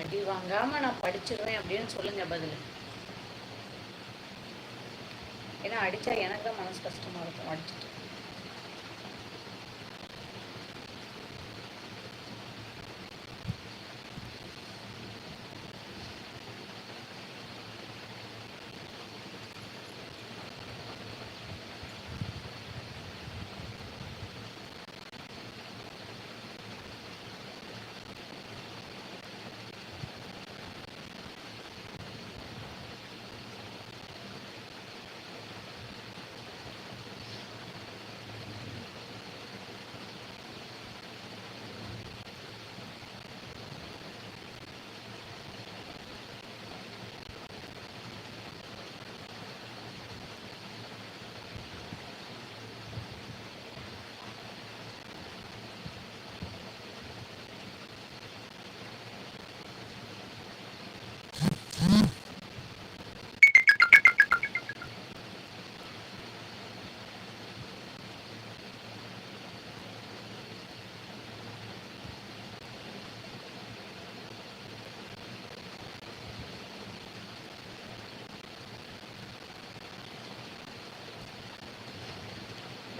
அடி வாங்காமல் நான் படிச்சிருவேன் அப்படின்னு சொல்லுங்க பதில். ஏன்னா அடித்தா எனக்கு தான் மனசு கஷ்டமா இருக்கும் அடிச்சுட்டு.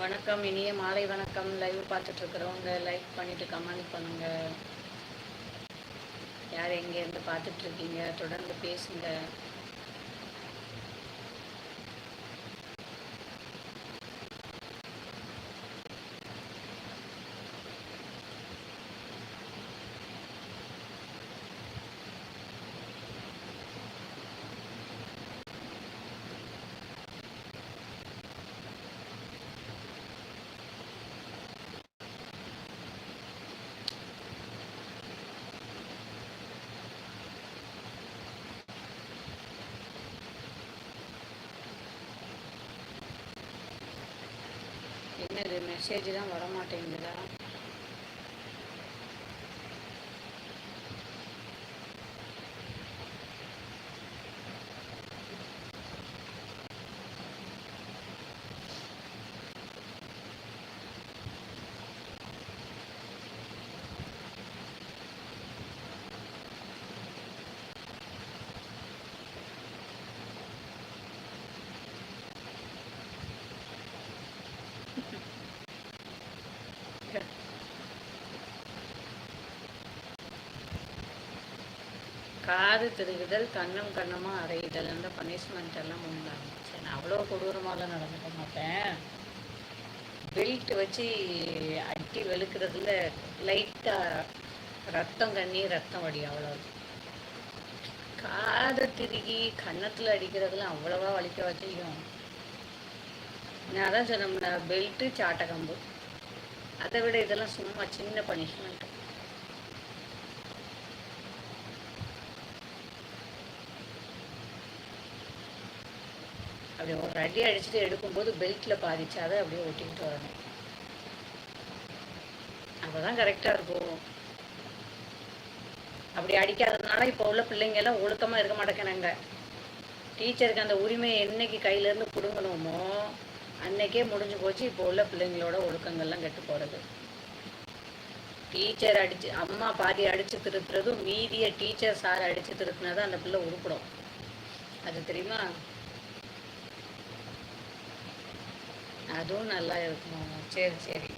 வணக்கம் இனிய மாலை வணக்கம். லைவ் பார்த்துட்டு இருக்கிறவங்க லைக் பண்ணிட்டு கமெண்ட் பண்ணுங்க. யார் எங்கேருந்து பார்த்துட்டு இருக்கீங்க தொடர்ந்து பேசுங்க. என்ன இது மெசேஜ் தான் வரமாட்டேங்குதா காது திருகுதல் கண்ணம் கண்ணமாக அறையுதல். அந்த பனிஷ்மெண்ட் எல்லாம் உண்டாங்க சரி நான் அவ்வளோ கொடூரமாலாம் நடந்துக்க மாட்டேன். பெல்ட் வச்சு அடி வெளுக்கிறதுல லைட்டாக ரத்தம் கண்ணி ரத்தம் வடி அவ்வளோ காது திருகி கன்னத்தில் அடிக்கிறதுலாம் அவ்வளவா வலிக்க வச்சிக்கும். நான் தான் சொன்னோம்னா பெல்ட்டு சாட்டக்கம்பு அதை விட இதெல்லாம் சும்மா சின்ன பனிஷ்மெண்ட் அப்படி ஒரு அடி அடிச்சுட்டு எடுக்கும்போது பெல்ட்டில் பாதிச்சாத அப்படியே ஒட்டிக்கிட்டு வரணும். அப்போ தான் கரெக்டாக இருக்கும். அப்படி அடிக்காததுனால இப்போ உள்ள பிள்ளைங்க எல்லாம் ஒழுக்கமாக இருக்க மாட்டேங்கிறாங்க. டீச்சருக்கு அந்த உரிமையை என்னைக்கு கையிலேருந்து பிடுங்கணுமோ அன்னைக்கே முடிஞ்சு போச்சு இப்போ உள்ள பிள்ளைங்களோட ஒழுக்கங்கள்லாம் கெட்டு போகிறது டீச்சர் அடிச்சு அம்மா பாதி அடிச்சு திருத்துறதும் மீதியை டீச்சர் சார் அடிச்சு திருத்தினா தான் அந்த பிள்ளை உருப்பிடும். அது தெரியுமா? அதுவும் நல்லா இருக்கும். சரி சரி.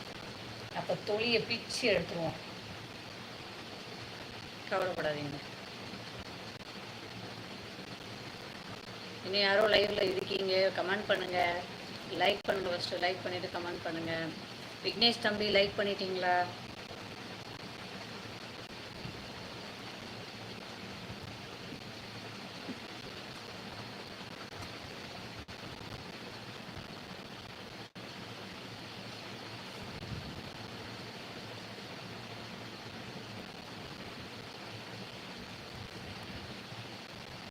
அப்போ தொழியை பிச்சு எடுத்துருவோம். கவலைப்படாதீங்க. இன்னும் யாரோ லைவ்ல இருக்கீங்க கமெண்ட் பண்ணுங்க. லைக் பண்ணுங்க ஃபஸ்ட்டு லைக் பண்ணிட்டு கமெண்ட் பண்ணுங்க. விக்னேஷ் தம்பி லைக் பண்ணிட்டீங்களா?